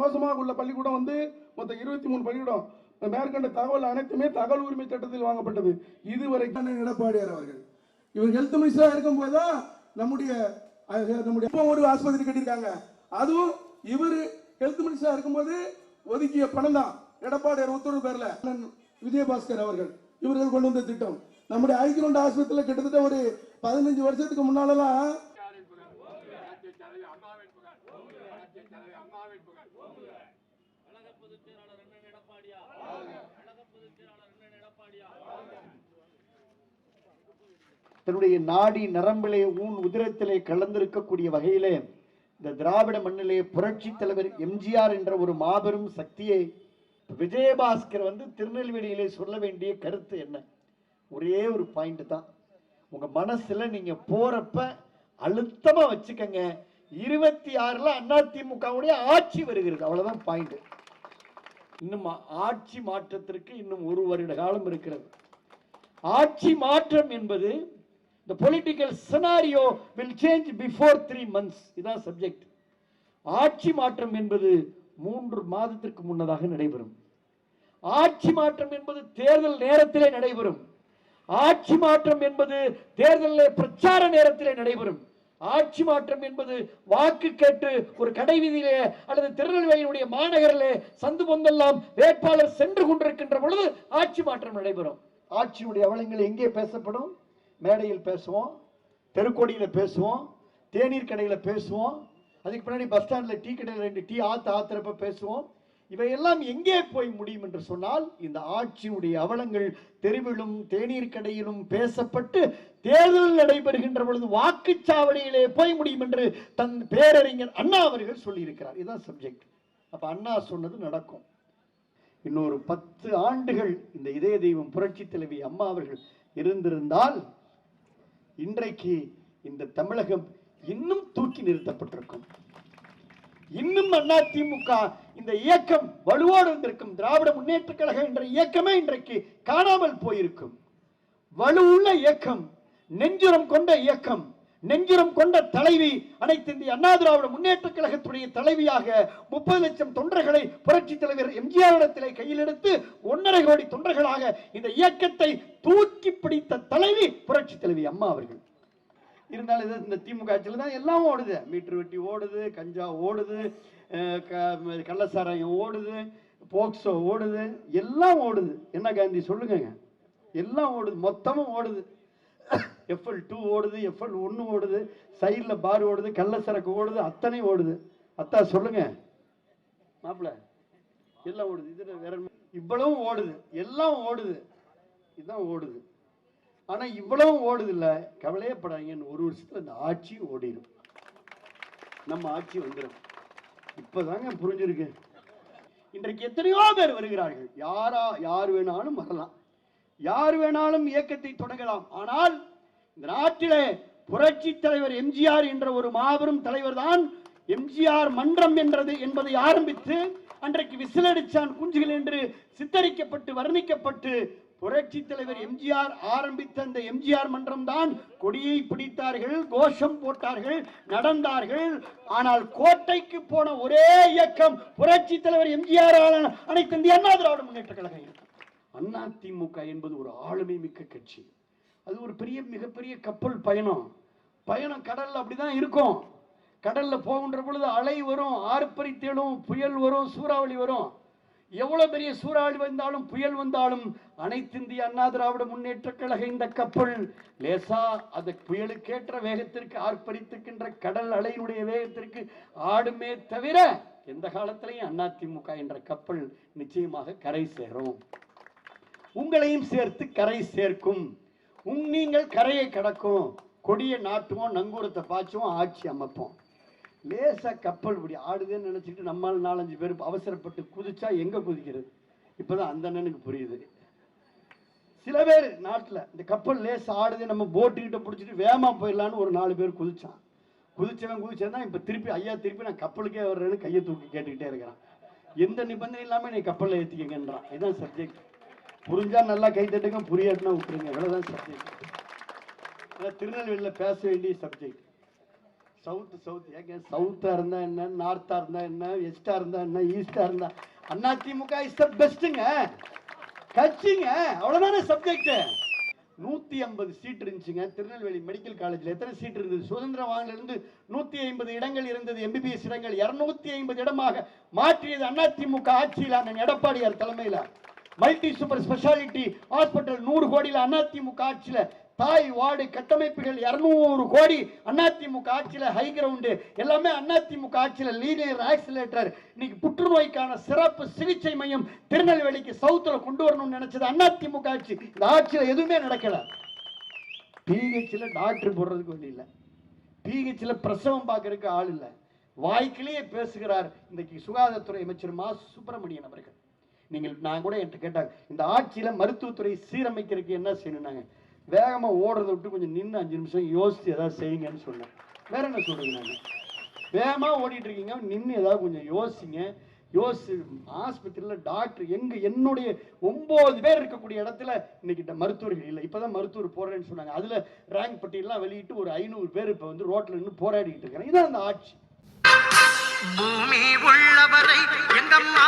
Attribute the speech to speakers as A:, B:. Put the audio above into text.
A: மோசமாக உள்ள பள்ளிக்கூடம் வந்து மொத்தம் இருபத்தி மூணு பள்ளிக்கூடம். மேற்கண்ட தகவல் அனைத்துமே தகவல் உரிமை சட்டத்தில் வாங்கப்பட்டது. இதுவரைக்கும் எடப்பாடியார் அவர்கள். இவர் ஹெல்த் மினிஸ்டராக இருக்கும் போதுதான் நம்முடைய நம்முடைய இப்போ ஒரு ஆஸ்பத்திரி கட்டியிருக்காங்க. அதுவும் இவர் ஹெல்த் மினிஸ்டராக இருக்கும்போது ஒதுக்கிய பணம் தான். எடப்பாடியார் உத்தரவு பேரில். விஜயபாஸ்கர் அவர்கள் இவர்கள் கொண்டு வந்த திட்டம். நம்முடைய ஐக்கியண்ட ஆஸ்பத்திரியில் கிட்டத்தட்ட ஒரு பதினஞ்சு வருஷத்துக்கு முன்னாலலாம்
B: கழக பொதுச் செயலாளர் அண்ணன் எடப்பாடியா? கழக பொதுச் செயலாளர் அண்ணன் எடப்பாடியா?
C: தன்னுடைய நாடி நரம்பிலே ஊன் உதிரத்திலே கலந்திருக்கக்கூடிய வகையிலே இந்த திராவிட மண்ணிலே புரட்சி தலைவர் எம்ஜிஆர் என்ற ஒரு மாபெரும் சக்தியை விஜயபாஸ்கர் வந்து திருநெல்வேலியிலே சொல்ல வேண்டிய கருத்து என்ன? ஒரே ஒரு பாயிண்ட் தான். உங்க மனசுல நீங்க போறப்ப அழுத்தமா வச்சுக்கங்க. இருபத்தி ஆறில் அதிமுகவுடைய ஆட்சி வருகிறது. அவ்வளோதான் பாயிண்ட் இன்னும் ஆட்சி மாற்றத்திற்கு இன்னும் ஒரு வருட காலம் இருக்கிறது. ஆட்சி மாற்றம் என்பது இந்த political scenario will change before three months இதான் சப்ஜெக்ட் ஆட்சி மாற்றம் என்பது மூன்று மாதத்திற்கு முன்னதாக நடைபெறும். ஆட்சி மாற்றம் என்பது தேர்தல் நேரத்திலே நடைபெறும். ஆட்சி மாற்றம் என்பது தேர்தலில் பிரச்சார நேரத்திலே நடைபெறும். ஆட்சி மாற்றம் என்பது வாக்கு கேட்டு ஒரு கடை வீதியிலே அல்லது திருநெல்வேலியினுடைய மாநகரிலே சந்து பொந்தெல்லாம் வேட்பாளர் சென்று கொண்டிருக்கின்ற பொழுது ஆட்சி மாற்றம் நடைபெறும். ஆட்சியினுடைய அவலங்கள் எங்கே பேசப்படும்? மேடையில் பேசுவோம் தெருக்கோடியில் பேசுவோம் தேநீர் கடையில் பேசுவோம் அதுக்கு பின்னாடி பஸ் ஸ்டாண்டில் டீ கடையில் ரெண்டு டீ ஆற்று ஆத்துறப்ப பேசுவோம் இவையெல்லாம் எங்கே போய் முடியும் என்று சொன்னால் இந்த ஆட்சியுடைய அவலங்கள் தெருவிலும் தேநீர் கடையிலும் பேசப்பட்டு தேர்தல் நடைபெறுகின்ற பொழுது வாக்குச்சாவடியிலே போய் முடியும் என்று தன் பேரறிஞர் அண்ணா அவர்கள் சொல்லியிருக்கிறார். இதுதான் சப்ஜெக்ட் அப்போ அண்ணா சொன்னது நடக்கும். இன்னொரு பத்து ஆண்டுகள் இந்த இதய தெய்வம் புரட்சி தலைவி அம்மா அவர்கள் இருந்திருந்தால் இன்றைக்கு இந்த தமிழகம் இன்னும் தூக்கி நிறுத்தப்பட்டிருக்கும். இன்னும் அண்ணா திமுக இந்த இயக்கம் வலுவோடு இருந்திருக்கும் திராவிட முன்னேற்ற கழகம் என்ற இயக்கமே இன்றைக்கு காணாமல் போயிருக்கும். வலுவுள்ள இயக்கம் நெஞ்சுரம் கொண்ட இயக்கம் நெஞ்சுரம் கொண்ட தலைவி அனைத்து இந்திய அண்ணா திராவிட முன்னேற்ற கழகத்துடைய தலைவியாக முப்பது லட்சம் தொண்டர்களை புரட்சி தலைவர் எம்ஜிஆர் இடத்திலே கையில் எடுத்து ஒன்றரை கோடி தொண்டர்களாக இந்த இயக்கத்தை தூக்கி பிடித்த தலைவி புரட்சி தலைவி அம்மா அவர்கள். இருந்தாலும் இது இந்த திமுக ஆட்சியில் தான் எல்லாம் ஓடுது. மீட்டர் வெட்டி ஓடுது கஞ்சா ஓடுது கள்ளசாராயம் ஓடுது போக்சோ ஓடுது எல்லாம் ஓடுது. என்ன காந்தி சொல்லுங்கங்க. எல்லாம் ஓடுது மொத்தமும் ஓடுது. எஃப்எல் டூ ஓடுது எஃப்எல் ஒன்று ஓடுது சைடில் பார் ஓடுது கள்ளசரக்கு ஓடுது அத்தனை ஓடுது. அத்தா சொல்லுங்க. மாப்பிள்ள எல்லாம் ஓடுது. இதில் வேற இவ்வளவும் ஓடுது. எல்லாம் ஓடுது. இதுதான் ஓடுது. ஆனா இவ்வளவும் ஓடுது இல்ல கவலையே படாதீங்க ஒரு வருஷத்துல இந்த ஆட்சி ஓடிடும் நம்ம ஆட்சி வந்துடும் இப்பதாங்க புரிஞ்சிருக்கு. இன்றைக்கு எத்தனையோ பேர் வருகிறார்கள். யாரா யார் வேணாலும் வரலாம். யார் வேணாலும் இயக்கத்தை தொடங்கலாம். ஆனால் இந்த நாட்டிலே புரட்சி தலைவர் எம்ஜிஆர் என்ற ஒரு மாபெரும் தலைவர் தான் எம்ஜிஆர் மன்றம் என்றது என்பதை ஆரம்பித்து அன்றைக்கு விசிலடிச்சான் குஞ்சுகள் என்று சித்தரிக்கப்பட்டு வர்ணிக்கப்பட்டு புரட்சி தலைவர் எம்ஜிஆர் ஆரம்பித்த அந்த எம்ஜிஆர் மன்றம் தான் கொடியை பிடித்தார்கள் கோஷம் போட்டார்கள் நடந்தார்கள். ஆனால் கோட்டைக்கு போன ஒரே இயக்கம் புரட்சி தலைவர் எம்ஜிஆர் அனைத்து இந்திய அண்ணா திராவிட முன்னேற்ற கழக இயக்கம் அண்ணா திமுக என்பது ஒரு ஆளுமை மிக்க கட்சி. அது ஒரு பெரிய மிகப்பெரிய கப்பல் பயணம். பயணம் கடல்ல அப்படிதான் இருக்கும். கடல்ல போகின்ற பொழுது அலை வரும் ஆர்ப்பரித்தேடும் புயல் வரும் சூறாவளி வரும். எவ்வளவு பெரிய சூறாவளி வந்தாலும் புயல் வந்தாலும் அனைத்து இந்திய அண்ணா திராவிட முன்னேற்ற கழக இந்த கப்பல் லேசா அது புயலுக்கேற்ற வேகத்திற்கு ஆர்ப்பரித்திருக்கின்ற கடல் அலையினுடைய வேகத்திற்கு ஆடுமே தவிர எந்த காலத்திலையும் அதிமுக என்ற கப்பல் நிச்சயமாக கரை சேரும். உங்களையும் சேர்த்து கரை சேர்க்கும். உங் நீங்கள் கரையை கடக்கும். கொடியை நாட்டுவோம் நங்கூரத்தை பாய்ச்சுவோம் ஆட்சி அமைப்போம். லேசாக கப்பல் இப்படி ஆடுதுன்னு நினச்சிக்கிட்டு நம்மால் நாலஞ்சு பேர் அவசரப்பட்டு குதிச்சா எங்கே குதிக்கிறது? இப்போ தான் அந்த அண்ணனுக்கு புரியுது. சில பேர் நாட்டில் இந்த கப்பல் லேஸ் ஆடுது நம்ம போட்டுக்கிட்ட பிடிச்சிட்டு வேகமாக போயிடலான்னு ஒரு நாலு பேர் குதிச்சான். குதிச்சவன் குதிச்சவன் தான் இப்போ திருப்பி ஐயா திருப்பி நான் கப்பலுக்கே வர்றேன்னு கையை தூக்கி கேட்டுக்கிட்டே இருக்கிறான். எந்த நிபந்தனை இல்லாமல் நீ கப்பலில் ஏற்றிக்கங்கன்றான் இதுதான் சப்ஜெக்ட் புரிஞ்சா நல்லா கை தட்டுங்க புரியாட்டுனா விட்டுருங்க. இவ்வளோதான் சப்ஜெக்ட் திருநெல்வேலியில் பேச வேண்டிய சப்ஜெக்ட் சவுத் சவுத் ஏங்க சவுத்தா இருந்தா என்ன நார்த்தா இருந்தா என்ன வெஸ்டா இருந்தா என்ன ஈஸ்டா இருந்தா? அண்ணா திமுக இஸ் த பெஸ்ட்டுங்க கட்சிங்க. அவ்வளவுதானே சப்ஜெக்ட் நூத்தி ஐம்பது சீட் இருந்துச்சுங்க. திருநெல்வேலி மெடிக்கல் காலேஜ்ல எத்தனை சீட் இருந்தது? சுதந்திர வாங்கில இருந்து நூத்தி ஐம்பது இடங்கள் இருந்தது. எம்பிபிஎஸ் இடங்கள் இருநூத்தி ஐம்பது இடமாக மாற்றியது அதிமுக ஆட்சியில் அண்ணன் எடப்பாடியார் தலைமையில். மல்டி சூப்பர் ஸ்பெஷாலிட்டி ஹாஸ்பிட்டல் நூறு கோடியில் அதிமுக ஆட்சியில் தாய் வார்டு கட்டமைப்புகள் இரநூறு கோடி அதிமுக ஆட்சியில ஹை கிரவுண்டு எல்லாமே அதிமுக ஆட்சியில லீனியர் ஆக்சிலேட்டர் இன்னைக்கு புற்றுநோய்க்கான சிறப்பு சிகிச்சை மையம் திருநெல்வேலிக்கு சவுத்துல கொண்டு வரணும்னு நினைச்சது அதிமுக ஆட்சி. இந்த ஆட்சியில எதுவுமே நடக்கல. பிஹெச்சில் டாக்டர் போடுறதுக்கு வழி இல்லை. பிஹெச்சில் பிரசவம் பார்க்கறதுக்கு ஆள் இல்லை. வாய்க்கிலேயே பேசுகிறார் இன்றைக்கு சுகாதாரத்துறை அமைச்சர் மா. சுப்பிரமணியன் அவர்கள். நீங்கள் நான் கூட என்கிட்ட கேட்டாங்க இந்த ஆட்சியில மருத்துவத்துறை சீரமைக்கிறதுக்கு என்ன செய்யணும்னாங்க? வேகமாக ஓடுறதை விட்டு கொஞ்சம் நின்று அஞ்சு நிமிஷம் யோசித்து ஏதாவது செய்யுங்கன்னு சொன்னேன். வேற என்ன சொல்கிறீங்க நான்? வேகமாக ஓடிட்டு இருக்கீங்க நின்று ஏதாவது கொஞ்சம் யோசிங்க. யோசி ஆஸ்பத்திரியில் டாக்டர் எங்கே என்னுடைய ஒம்பது பேர் இருக்கக்கூடிய இடத்துல இன்னைக்கு மருத்துவர்கள் இல்லை. இப்போ தான் மருத்துவர் போடுறேன்னு சொன்னாங்க. அதில் ரேங்க் பட்டியலாம் வெளியிட்டு ஒரு ஐநூறு பேர் இப்போ வந்து ரோட்டில் நின்று போராடிட்டு இருக்காங்க. இதான் அந்த ஆட்சி.
D: பூமி உள்ளவரை எங்கம்மா